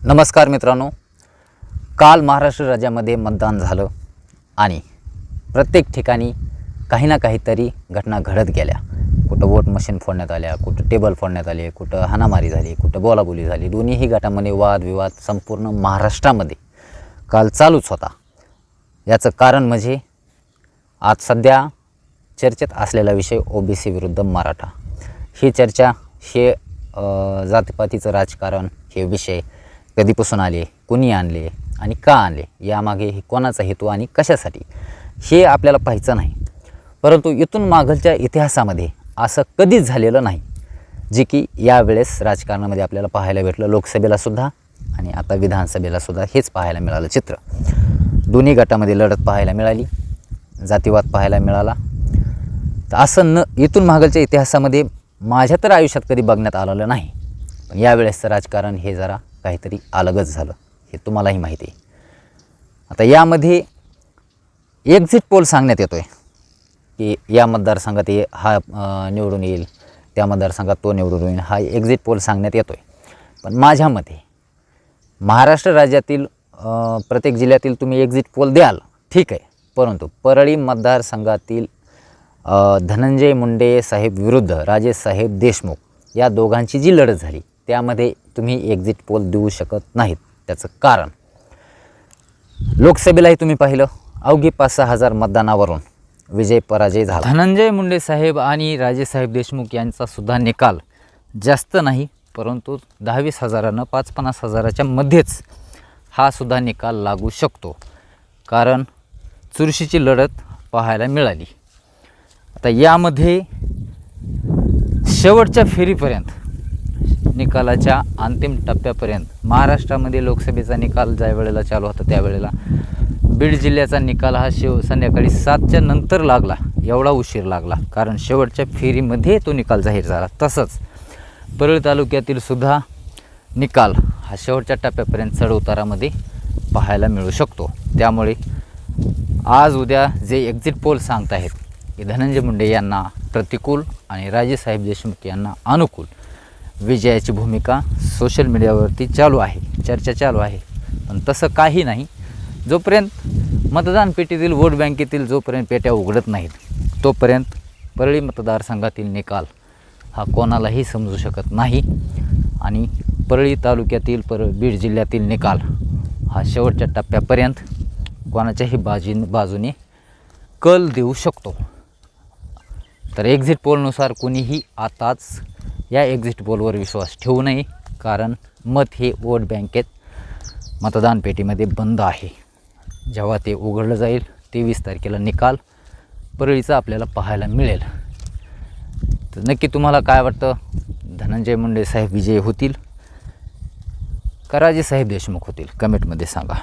नमस्कार मित्रांनो. काल महाराष्ट्र राज्यामध्ये मतदान झालं आणि प्रत्येक ठिकाणी काही ना काहीतरी घटना घडत गेल्या. कुठं वोट मशीन फोडण्यात आल्या कुठं टेबल फोडण्यात आले कुठं हाणामारी झाली कुठं बोलाबोली झाली दोन्हीही गटामध्ये वादविवाद संपूर्ण महाराष्ट्रामध्ये काल चालूच होता. याचं कारण म्हणजे आज सध्या चर्चेत असलेला विषय ओबीसी विरुद्ध मराठा. ही चर्चा हे जातीपातीचं राजकारण हे विषय कधीपासून आले? कुणी आणले? आणि का आणले? यामागे हे कोणाचा हेतू आणि कशासाठी? हे आपल्याला पाहायचं नाही. परंतु इथून मागलच्या इतिहासामध्ये असं कधीच झालेलं नाही जे की यावेळेस राजकारणामध्ये आपल्याला पाहायला भेटलं. लोकसभेलासुद्धा आणि आता विधानसभेलासुद्धा हेच पाहायला मिळालं चित्र. दोन्ही गटामध्ये लढत पाहायला मिळाली जातीवाद पाहायला मिळाला. तर असं न इथून मागलच्या इतिहासामध्ये माझ्या तर आयुष्यात कधी बघण्यात आलेलं नाही. पण यावेळेसचं राजकारण हे जरा काहीतरी अलगच झालं. हे तुम्हालाही माहिती आहे. आता यामध्ये एक्झिट पोल सांगण्यात येतो आहे की या मतदारसंघात ये हा निवडून येईल त्या मतदारसंघात तो निवडून येईल हा एक्झिट पोल सांगण्यात येतो आहे पण माझ्या मते महाराष्ट्र राज्यातील प्रत्येक जिल्ह्यातील तुम्ही एक्झिट पोल द्याल ठीक आहे. परंतु परळी मतदारसंघातील धनंजय मुंडे साहेब विरुद्ध राजेश साहेब देशमुख या दोघांची जी लढत झाली त्यामध्ये तुम्ही एक्झिट पोल देऊ शकत नाहीत. त्याचं कारण. लोकसभेलाही तुम्ही पाहिलं. अवघी पाच सहा हजार मतदानावरून विजय पराजय झाला. धनंजय मुंडे साहेब आणि राजेसाहेब देशमुख यांचा सुद्धा निकाल जास्त नाही परंतु दहावीस हजारानं पाच पन्नास हजाराच्या मध्येच हा सुद्धा निकाल लागू शकतो. कारण चुरशीची लढत पाहायला मिळाली. आता यामध्ये शेवटच्या फेरीपर्यंत निकालाच्या अंतिम टप्प्यापर्यंत महाराष्ट्रामध्ये लोकसभेचा निकाल ज्या वेळेला चालू होता त्यावेळेला बीड जिल्ह्याचा निकाल हा शेव संध्याकाळी सातच्या नंतर लागला एवढा उशीर लागला. कारण शेवटच्या फेरीमध्ये तो निकाल जाहीर झाला. तसंच परळी तालुक्यातील सुद्धा निकाल हा शेवटच्या टप्प्यापर्यंत चढउतारामध्ये पाहायला मिळू शकतो. त्यामुळे आज उद्या जे एक्झिट पोल सांगत आहेत की धनंजय मुंडे यांना प्रतिकूल आणि राजेसाहेब देशमुख यांना अनुकूल. विजयाची भूमिका सोशल मीडियावरती चालू आहे चर्चा चालू आहे. पण तसं काही नाही. जोपर्यंत मतदान पेटीतील वोट बँकेतील जोपर्यंत पेट्या उघडत नाहीत तोपर्यंत परळी मतदारसंघातील निकाल हा कोणालाही समजू शकत नाही आणि परळी तालुक्यातील पर बीड जिल्ह्यातील निकाल हा शेवटच्या टप्प्यापर्यंत कोणाच्याही बाजी बाजूने कल देऊ शकतो. तर एक्झिट पोलनुसार कोणीही आताच या एक्झिट पोलवर विश्वास ठेवू नये कारण मत हे वोट बँकेत मतदान पेटीमध्ये बंद आहे. जेव्हा ते उघडलं जाईल तेवीस तारखेला निकाल परळीचा आपल्याला पाहायला मिळेल. तर नक्की तुम्हाला काय वाटतं? धनंजय मुंडे साहेब विजयी होतील कराजी साहेब देशमुख होतील? कमेंटमध्ये सांगा.